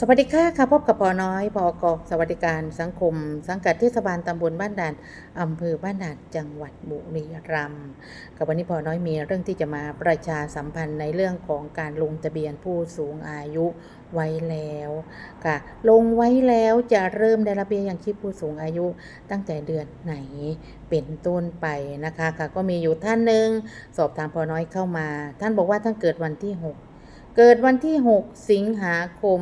สวัสดีค่ะค่ะพบกับปอน้อยพอกสวัสดิการสังคม สังกัดเทศบาลตำบลบ้านด่านอำเภอบ้านด่านจังหวัดบุรีรัมย์กับวันนี้พอน้อยมีเรื่องที่จะมาประชาสัมพันธ์ในเรื่องของการลงทะเบียนผู้สูงอายุไว้แล้วค่ะ ลงไว้แล้วจะเริ่มได้รับเบี้ยยังชีพผู้สูงอายุตั้งแต่เดือนไหนเป็นต้นไปนะคะค่ะก็มีอยู่ท่านหนึ่งสอบถามพอน้อยเข้ามา ท่านบอกว่าท่านเกิดวันที่6 เกิดวันที่ 6 สิงหาคม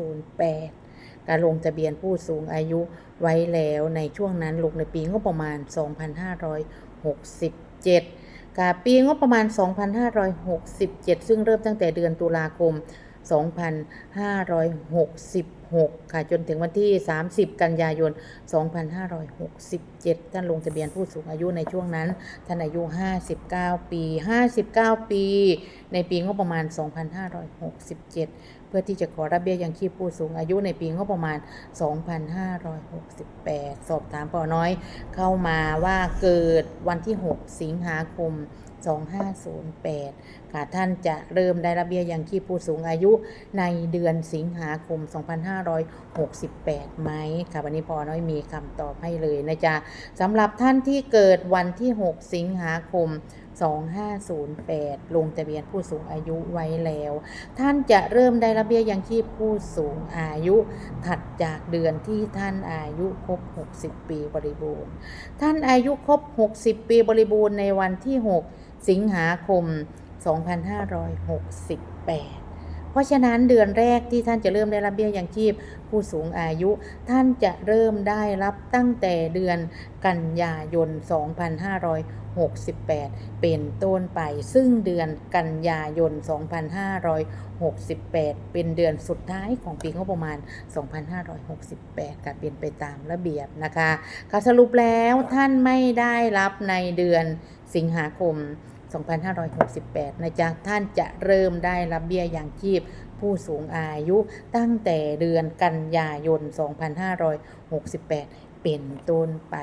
2508 การลงทะเบียนผู้สูงอายุไว้แล้วในช่วงนั้นลงในปีงบประมาณ 2567กาปีงบประมาณ 2567 ซึ่งเริ่มตั้งแต่เดือนตุลาคม 2566 ค่ะ จนถึงวันที่ 30 กันยายน 2567 ท่านลงทะเบียนผู้สูงอายุในช่วงนั้น ท่านอายุ 59 ปี 59 ปี ในปีงบประมาณ 2567 เพื่อที่จะขอรับเบี้ยยังชีพผู้สูงอายุในปีงบประมาณ 2568 สอบถามปอน้อยเข้ามาว่าเกิดวันที่ 6 สิงหาคม 2508 ค่ะท่านจะเริ่มได้รับเบี้ยยังชีพผู้สูงอายุในเดือนสิงหาคม 2568 ไหมค่ะวันนี้พอน้อยมีคำตอบให้เลยนะจ๊ะสำหรับท่านที่เกิดวันที่ 6 สิงหาคม 2508 ลงทะเบียนผู้สูงอายุไว้แล้ว ท่านจะเริ่มได้รับเบี้ยยังชีพผู้สูงอายุถัดจากเดือนที่ท่านอายุครบ 60 ปีบริบูรณ์ ท่านอายุครบ 60 ปีบริบูรณ์ในวันที่ 6 สิงหาคม 2568 ราะฉะนั้นเดือนแรกที่ท่านจะเริ่มได้รับเบี้ยยังชีพผู้สูงอายุ ท่านจะเริ่มได้รับตั้งแต่เดือนกันยายน 2568 เป็นต้นไป ซึ่งเดือนกันยายน 2568 เป็นเดือนสุดท้ายของปีงบประมาณ 2568ค่ะเป็นไปตามระเบียบนะคะค่ะสรุปแล้วท่านไม่ได้รับในเดือนสิงหาคม 2568 นะจ๊ะ ท่านจะเริ่มได้รับเบี้ยยังชีพผู้สูงอายุตั้งแต่เดือนกันยายน 2568 เป็นต้นไป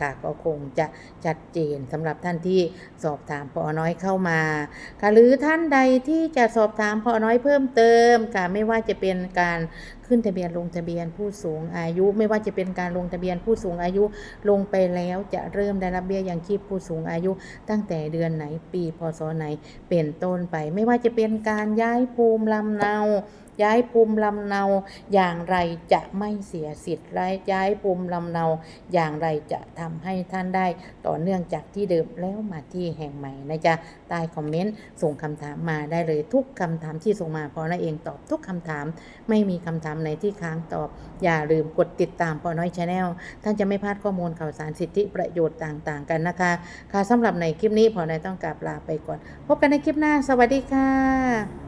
ค่ะก็คงจะชัดเจนสำหรับท่านที่สอบถามพอน้อยเข้ามาค่ะหรือท่านใดที่จะสอบถามพอน้อยเพิ่มเติมค่ะไม่ว่าจะเป็นการขึ้นทะเบียนลงทะเบียนผู้สูงอายุ ไม่ว่าจะเป็นการลงทะเบียนผู้สูงอายุลงไปแล้วจะเริ่มได้รับเบี้ยยังชีพผู้สูงอายุ ตั้งแต่เดือนไหนปีพศไหนเป็นต้นไป ไม่ว่าจะเป็นการย้ายภูมิลำเนา ย้ายภูมิลำเนาอย่างไรจะไม่เสียสิทธิ์และย้ายภูมิลำเนาอย่างไรจะทำให้ท่านได้ ต่อเนื่องจากที่เดิมแล้วมาที่แห่งใหม่นะจ๊ะใต้คอมเมนต์ส่งคำถามมาได้เลยทุกคำถามที่ส่งมาพอน้อยเองตอบทุกคำถาม ไม่มีคำถามไหนที่ค้างตอบ อย่าลืมกดติดตามพอน้อยชาแนลท่านจะไม่พลาดข้อมูลข่าวสารสิทธิประโยชน์ต่างๆ กันนะคะ ค่ะสำหรับในคลิปนี้พอน้อยต้องกราบลาไปก่อน พบกันในคลิปหน้า สวัสดีค่ะ